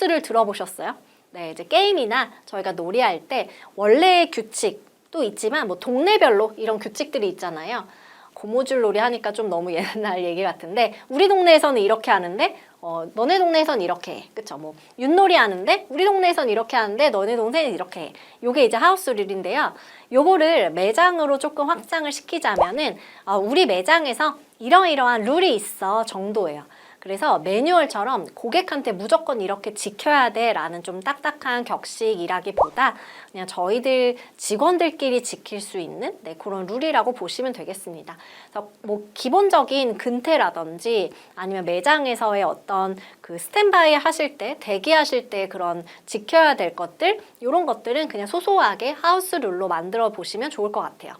하우스를 들어보셨어요? 네, 이제 게임이나 저희가 놀이할 때 원래의 규칙도 있지만 뭐 동네별로 이런 규칙들이 있잖아요. 고무줄 놀이 하니까 좀 너무 옛날 얘기 같은데 우리 동네에서는 이렇게 하는데 어, 너네 동네에선 이렇게 해. 그쵸? 뭐 윷놀이 하는데 우리 동네에선 이렇게 하는데 너네 동네는 이렇게 해. 요게 이제 하우스 룰인데요. 요거를 매장으로 조금 확장을 시키자면은 어, 우리 매장에서 이러이러한 룰이 있어 정도예요. 그래서 매뉴얼처럼 고객한테 무조건 이렇게 지켜야 돼라는 좀 딱딱한 격식이라기보다 그냥 저희들 직원들끼리 지킬 수 있는 네, 그런 룰이라고 보시면 되겠습니다. 그래서 뭐 기본적인 근태라든지 아니면 매장에서의 어떤 그 스탠바이 하실 때 대기하실 때 그런 지켜야 될 것들 이런 것들은 그냥 소소하게 하우스 룰로 만들어 보시면 좋을 것 같아요.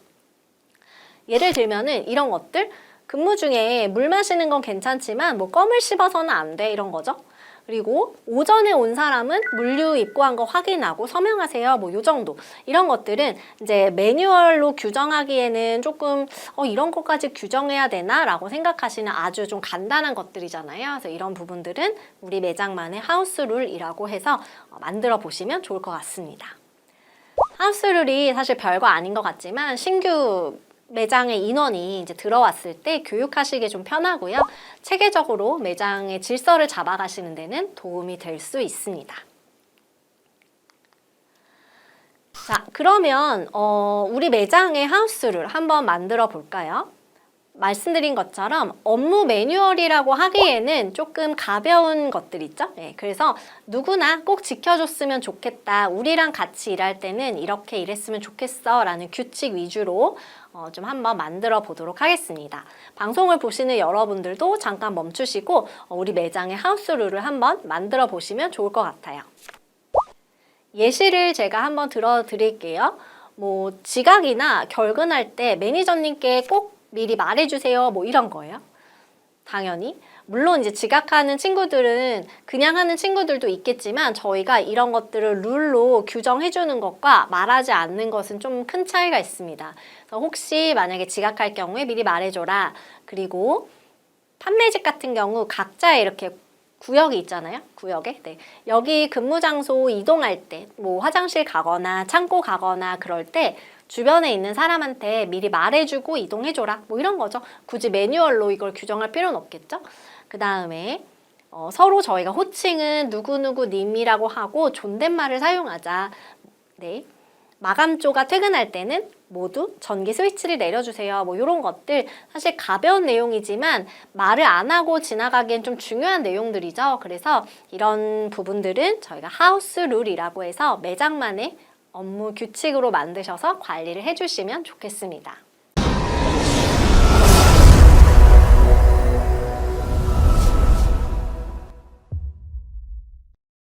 예를 들면은 이런 것들 근무 중에 물 마시는 건 괜찮지만 뭐 껌을 씹어서는 안 돼 이런 거죠. 그리고 오전에 온 사람은 물류 입고한 거 확인하고 서명하세요. 뭐 요 정도. 이런 것들은 이제 매뉴얼로 규정하기에는 조금 어 이런 것까지 규정해야 되나라고 생각하시는 아주 좀 간단한 것들이잖아요. 그래서 이런 부분들은 우리 매장만의 하우스 룰이라고 해서 어, 만들어 보시면 좋을 것 같습니다. 하우스 룰이 사실 별거 아닌 것 같지만 신규 매장의 인원이 이제 들어왔을 때 교육하시기에 좀 편하고요. 체계적으로 매장의 질서를 잡아가시는 데는 도움이 될 수 있습니다. 자, 그러면 어, 우리 매장의 하우스를 한번 만들어 볼까요? 말씀드린 것처럼 업무 매뉴얼이라고 하기에는 조금 가벼운 것들 있죠? 네, 그래서 누구나 꼭 지켜줬으면 좋겠다. 우리랑 같이 일할 때는 이렇게 일했으면 좋겠어. 라는 규칙 위주로 어, 좀 한번 만들어 보도록 하겠습니다. 방송을 보시는 여러분들도 잠깐 멈추시고 어, 우리 매장의 하우스 룰을 한번 만들어 보시면 좋을 것 같아요. 예시를 제가 한번 들어 드릴게요. 뭐 지각이나 결근할 때 매니저님께 꼭 미리 말해주세요. 뭐 이런 거예요. 당연히. 물론 이제 지각하는 친구들은 그냥 하는 친구들도 있겠지만 저희가 이런 것들을 룰로 규정해 주는 것과 말하지 않는 것은 좀 큰 차이가 있습니다. 그래서 혹시 만약에 지각할 경우에 미리 말해 줘라. 그리고 판매직 같은 경우 각자 이렇게 구역이 있잖아요. 구역에. 네. 여기 근무 장소 이동할 때, 뭐 화장실 가거나 창고 가거나 그럴 때 주변에 있는 사람한테 미리 말해주고 이동해줘라. 뭐 이런 거죠. 굳이 매뉴얼로 이걸 규정할 필요는 없겠죠. 그 다음에 어, 서로 저희가 호칭은 누구누구 님이라고 하고 존댓말을 사용하자. 네. 마감조가 퇴근할 때는 모두 전기 스위치를 내려주세요. 뭐 이런 것들 사실 가벼운 내용이지만 말을 안 하고 지나가기엔 좀 중요한 내용들이죠. 그래서 이런 부분들은 저희가 하우스 룰이라고 해서 매장만의 업무 규칙으로 만드셔서 관리를 해주시면 좋겠습니다.